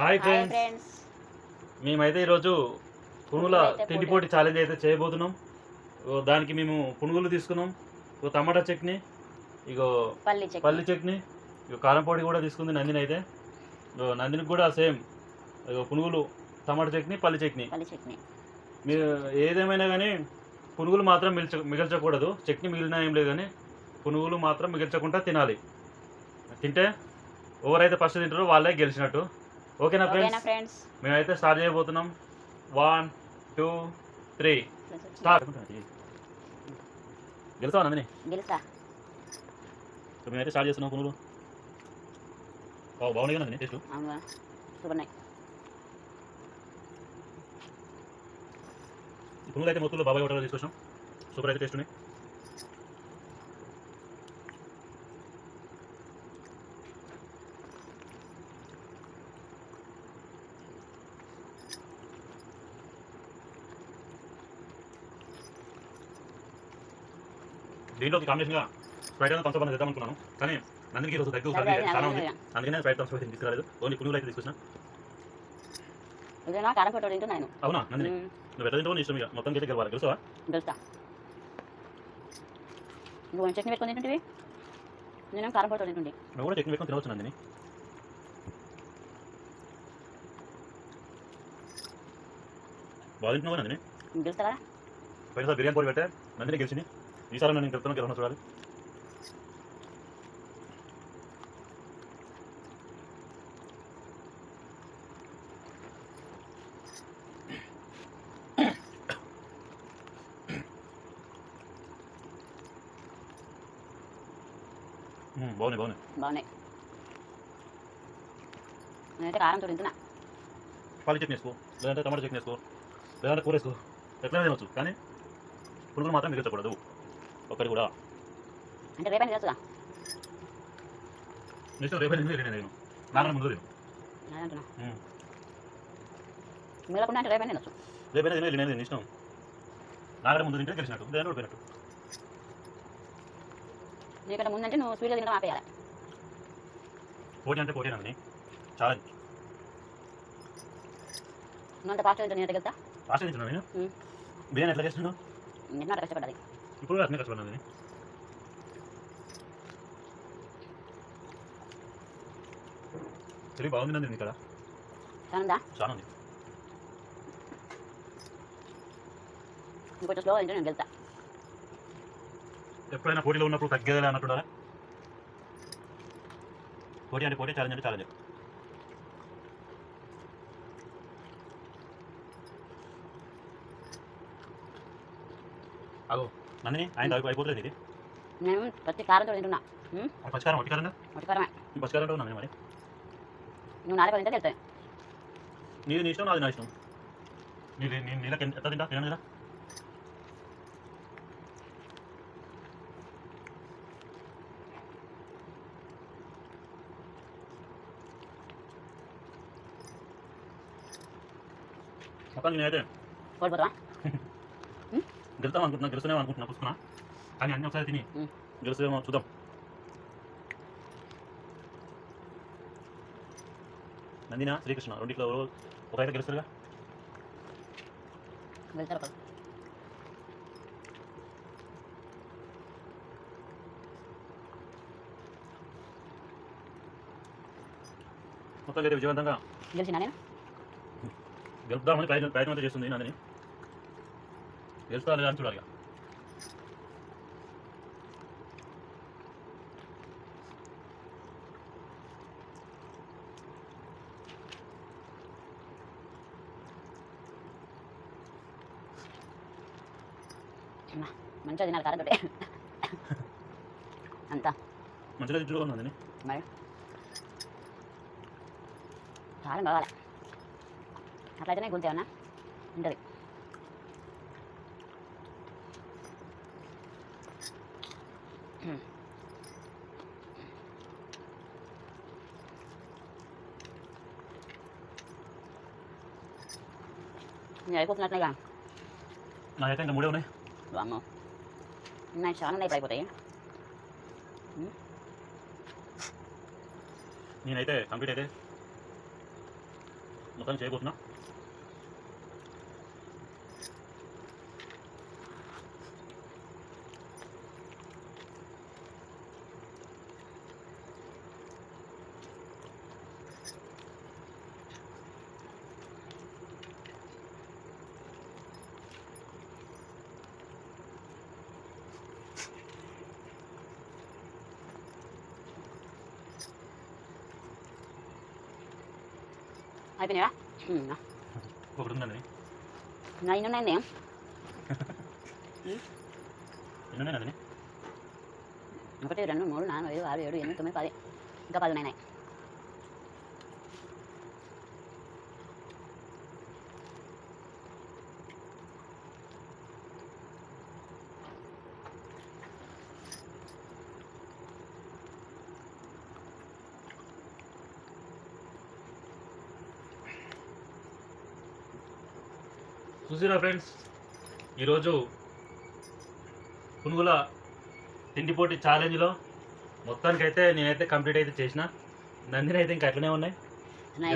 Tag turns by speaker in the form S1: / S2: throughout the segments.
S1: Hi friends మేమైతే ఈరోజు పునుగుల
S2: పునుగులైతే
S1: తిండి
S2: పోటీ.
S1: పోటీ ఛాలెంజ్ అయితే చేయబోతున్నాం. దానికి మేము పునుగులు తీసుకున్నాం. ఓ టమాటా చట్నీ ఇగో
S2: పల్లి చట్నీ.
S1: ఇగో కారం పొడి కూడా తీసుకుంది నందిని అయితే. ఇగో నందినికి కూడా సేమ్. ఇగో పునుగులు టమాటా చట్నీ పల్లి చట్నీ.
S2: పల్లి చట్నీ.
S1: మీరు ఏదేమైనా కానీ పునుగులు మాత్రం మిల్చ మిగల్చకూడదు. చట్నీ మిగిలినా ఏం లేదు కానీ పునుగులు మాత్రం మిగల్చకుండా తినాలి. తింటే ఎవరైతే ఫస్ట్ తింటారో వాళ్ళే గెలిచినట్టు. ఓకేనా ఫ్రెండ్స్ మేమైతే స్టార్ట్ చేయబోతున్నాం. వన్ టూ త్రీ స్టార్ట్ గెలుస్తావా నందిని? మేమైతే స్టార్ట్ చేస్తున్నాం పునుగులు. బాగు బాగున్నాయి నందిని? టేస్ట్ పునుగులు అయితే మొత్తంలో బాబాయ్ హోటల్లో తీసుకొచ్చాం. సూపర్ అయితే టేస్ట్ ఉన్నాయి. దీంట్లోకి కాంబినేషన్గా స్ప్రైట్ అయినా కొంచెం చేద్దాం అనుకున్నాను కానీ నందినికి ఈరోజు
S2: అది
S1: చాలా ఉంది.
S2: అదే.
S1: అందుకనే స్ప్రైట్ థమ్స్ అయితే తీసుకురాలేదు. ఓన్లీ పునుగులు అయితే తీసుకొచ్చిన. అవునా? నందిని. నువ్వు ఎట్లా తింటావు ఇష్టం ఇక. మొత్తం అయితే గెలవాలి. తెలుసా?
S2: నువ్వు చట్నీ పెట్టుకొని తింటుంటివి? నేను కారం పొట్టు తింటుండే.
S1: నువ్వు కూడా చట్నీ పెట్టుకొని తినవచ్చు నందిని. బాగా తింటున్నావా నందిని?
S2: గెలుస్తా కదా
S1: పోయినసారి బిర్యానీ పెట్టే. నందిని గెలిచింది. ఈసారి నేను గెలుస్తాను గెలవను చూడాలి. బాగున్నాయి బాగున్నాయి.
S2: బాగున్నాయి. నేనైతే కారంతో తింటున్నా.
S1: పల్లి చట్నీ వేసుకో లేదంటే టమాటా చట్నీ వేసుకో లేదంటే కూర వేసుకో. ఎట్లయినా తినవచ్చు కానీ పురుగులు మాత్రం మిగల్చకూడదు. ఒక్కటి కూడా.
S2: అంటే రేపని తెలుసుగా
S1: నెక్స్ట్ నేను. నాన్న ముందు
S2: నేను. మిగలకుండా అంటే రేపని తినొచ్చు
S1: రేపైనా తినే నేను తిని ఇష్టం. నాగడ ముందు తింటే గెలిచినట్టు ఓడిపోయినట్టు
S2: నీకంటే ముందంటే నువ్వు తినడం ఆపేయాలి.
S1: పోటీ అంటే పోటీ నన్ను చాలా
S2: నువ్వు అంత ఫాస్ట్గా తింటే నేనైతే గెలుస్తా
S1: ఆశ్రయించున్నాను నేను?
S2: మ్మ్.
S1: బిర్యానీ ఎట్లా చేస్తున్నావు?
S2: ఎన్నో కష్టపడాలి
S1: ఇప్పుడు అట్నే కష్టపడినాను నేను. తెలివి బాగుంది నందిని ఇక్కడ. చాలా ఉంది.
S2: నువ్వు కొంచెం స్లోగా తింటే నేను గెలుస్తా
S1: ఎప్పుడైనా పోటీలో ఉన్నప్పుడు తగ్గేదే అన్నట్టుండాలి పోటీ అంటే పోటీ ఛాలెంజ్ అంటే ఛాలెంజ్ అగో నందిని ఆయన అయిపో- అయిపోతుంది ఇది?
S2: నేను ప్రతి కారంతో తింటున్నా.
S1: పచ్చికారం ఒట్టికారంగా
S2: ఒకటికరమే
S1: ఈ పచ్చికారం నందిని మరి?
S2: నువ్వు నాలుగు తింటే గెలుస్తాయి
S1: నీది నీ ఇష్టం నాది నా ఇష్టం. నీది నీ నీళ్ళకి ఎంత తింటా? తినండి కదా మొత్తం నేనైతే
S2: కోల్పోతావా
S1: గెలుస్తాం అనుకుంటున్నా గెలుస్తున్నాం అనుకుంటున్నా పుచ్చుకున్నా కానీ అన్ని ఒకసారి తిని. గెలుస్తామో చూద్దాం. నందిన శ్రీకృష్ణ రెండిట్లో ఒక అయితే గెలుస్తారుగా? మొత్తం అయితే విజయవంతంగా
S2: గెలిచినా నేను
S1: గెలుపుదామని ప్రయత్నం ప్రయత్నం చేస్తుంది నందిని. లేదా అని చూడాలి.
S2: మంచిగా తినాలి కారం తోటే. అంతా.
S1: మంచిగా తింటుగా నందిని
S2: మరి? కారం కావాలి? అట్లయితేనే గుంత ఏమన్నా ఉంటుంది నేను అయిపోతున్నట్లుగా
S1: నాకైతే ఇంకా మూడే ఉన్నాయి
S2: వామ్మో నేను చాలా ఉన్నాయి అయిపోతాయి
S1: నేనైతే కంప్లీట్ అయితే మొత్తం చేయబోతున్నా
S2: అయిపోయినాయా
S1: ఒకటి ఉందండి
S2: నా ఇన్ని ఉన్నాయండి
S1: ఎన్ని ఉన్నాయండి
S2: ఒకటి రెండు మూడు నాలుగు ఐదు ఆరు ఏడు ఎనిమిది తొమ్మిది పది ఇంకా పది ఉన్నాయి
S1: చూసిరా ఫ్రెండ్స్ ఈరోజు పునుగుల తిండి పోటీ ఛాలెంజ్లో మొత్తానికైతే నేనైతే కంప్లీట్ అయితే చేసిన. నందిని అయితే ఇంకా అట్లనే ఉన్నాయి.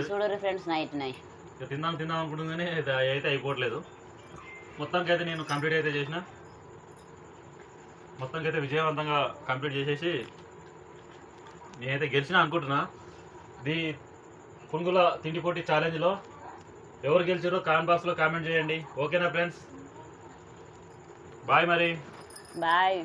S2: చూడరు ఫ్రెండ్స్ నైట్ నై.
S1: ఇక తిందాం తిందాం అనుకుంటుంది కానీ ఇది అయితే అయిపోవట్లేదు. మొత్తానికైతే నేను కంప్లీట్ అయితే చేసిన. మొత్తానికైతే విజయవంతంగా కంప్లీట్ చేసేసి నేనైతే గెలిచిన అనుకుంటున్నా. దీ పునుగుల తిండి పోటీ ఛాలెంజ్లో ఎవరు గెలిచారో కామెంట్ బాక్స్లో కామెంట్ చేయండి. ఓకేనా ఫ్రెండ్స్ బాయ్ మరి.
S2: బాయ్